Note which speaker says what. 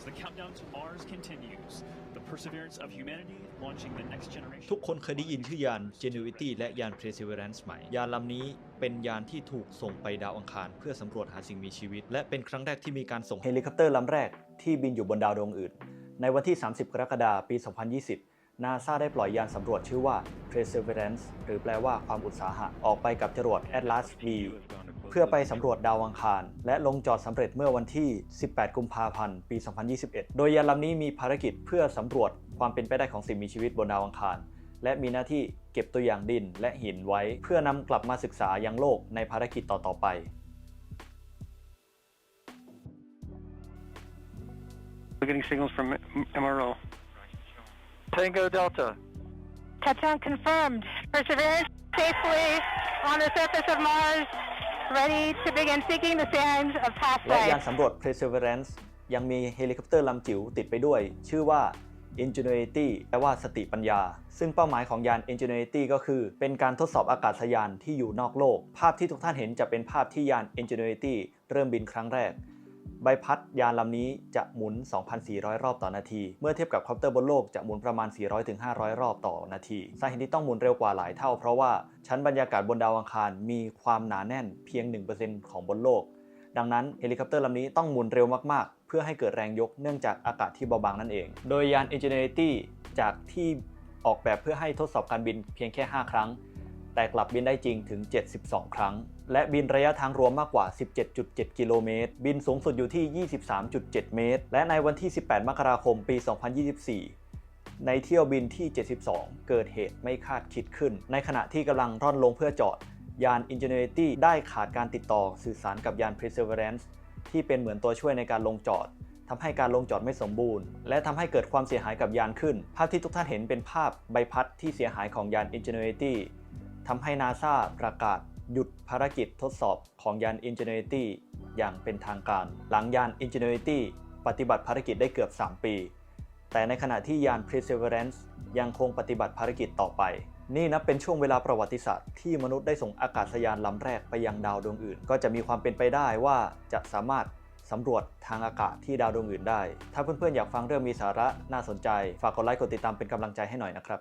Speaker 1: As the countdown to Mars continues, the perseverance of humanity launching the next generation.
Speaker 2: ทุกคนเคยได้ยินชื่อยาน Genuity และยาน Perseverance ไหม ยานลำนี้เป็นยานที่ถูกส่งไปดาวอังคาร เพื่อสำรวจหาสิ่งมีชีวิต และเป็นครั้งแรกที่มีการส่งเฮลิคอปเตอร์ลำแรกที่บินอยู่บนดาวดวงอื่น ในวันที่ 30 กรกฎาคม ปี 2020 นาซาได้ปล่อยยานสำรวจชื่อว่า Perseverance หรือแปลว่าความอุตสาหะออกไปกับจรวด Atlas V เพื่อไปสำรวจดาวอังคาร และลงจอดสำเร็จเมื่อวันที่ 18 กุมภาพันธ์ ปี 2021 โดยยานลำนี้มีภารกิจเพื่อสำรวจความเป็นไปได้ของสิ่งมีชีวิตบนดาวอังคาร และมีหน้าที่เก็บตัวอย่างดินและหินไว้ เพื่อนำกลับมาศึกษายังโลกในภารกิจต่อๆไป
Speaker 3: We're getting signals from MRO. Tango Delta.
Speaker 4: Touchdown confirmed. Perseverance safely on the surface of Mars, ready to begin seeking the sands of past
Speaker 2: และยาน
Speaker 4: life.
Speaker 2: สำรวจ Perseverance ยังมีเฮลิคอปเตอร์ลำจิ๋วติดไปด้วย ชื่อว่า Ingenuity แปลว่าสติปัญญา ซึ่งเป้าหมายของยาน Ingenuity ก็คือ เป็นการทดสอบอากาศยานที่อยู่นอกโลก ภาพที่ทุกท่านเห็นจะเป็นภาพที่ยาน Ingenuity เริ่มบินครั้งแรก ใบพัดยานลำนี้จะหมุน 2,400 รอบต่อนาที เมื่อเทียบกับคอปเตอร์บนโลกจะหมุนประมาณ 400-500 รอบต่อนาที สาเหตุที่ต้องหมุนเร็วกว่าหลายเท่า เพราะว่าชั้นบรรยากาศบนดาวอังคารมีความหนาแน่นเพียง 1%ของบนโลก ดังนั้นเฮลิคอปเตอร์ลำนี้ต้องหมุนเร็วมากๆ เพื่อให้เกิดแรงยกเนื่องจากอากาศที่เบาบางนั่นเอง โดยยาน Ingenuity จากที่ออกแบบเพื่อให้ทดสอบการบินเพียงแค่ 5 ครั้ง แต่กลับบินได้จริงถึง 72 ครั้ง และบินระยะทางรวมมากกว่า 17.7 กิโลเมตร บินสูงสุดอยู่ที่ 23.7 เมตร และในวันที่ 18 มกราคม ปี 2024 ในเที่ยวบินที่ 72 เกิดเหตุไม่คาดคิดขึ้น ในขณะที่กำลังร่อนลงเพื่อจอด ยาน Ingenuity ได้ขาดการติดต่อสื่อสารกับยาน Perseverance ที่เป็นเหมือนตัวช่วยในการลงจอดทำให้การลงจอดไม่สมบูรณ์ และทำให้เกิดความเสียหายกับยานขึ้น ภาพที่ทุกท่านเห็นเป็นภาพใบพัดที่เสียหายของยาน Ingenuity ทำให้นาซาประกาศ หยุดภารกิจทดสอบของยาน Ingenuity อย่างเป็นทางการ หลังยาน Ingenuity ปฏิบัติภารกิจได้เกือบ 3 ปี แต่ในขณะที่ยาน Perseverance ยังคงปฏิบัติภารกิจต่อไป นี่นับเป็นช่วงเวลาประวัติศาสตร์ที่มนุษย์ได้ส่งอากาศยานลำแรกไปยังดาวดวงอื่น ก็จะมีความเป็นไปได้ว่าจะสามารถสำรวจทางอากาศที่ดาวดวงอื่นได้ ถ้าเพื่อนๆอยากฟังเรื่องมีสาระน่าสนใจ ฝากกดไลค์กดติดตามเป็นกำลังใจให้หน่อยนะครับ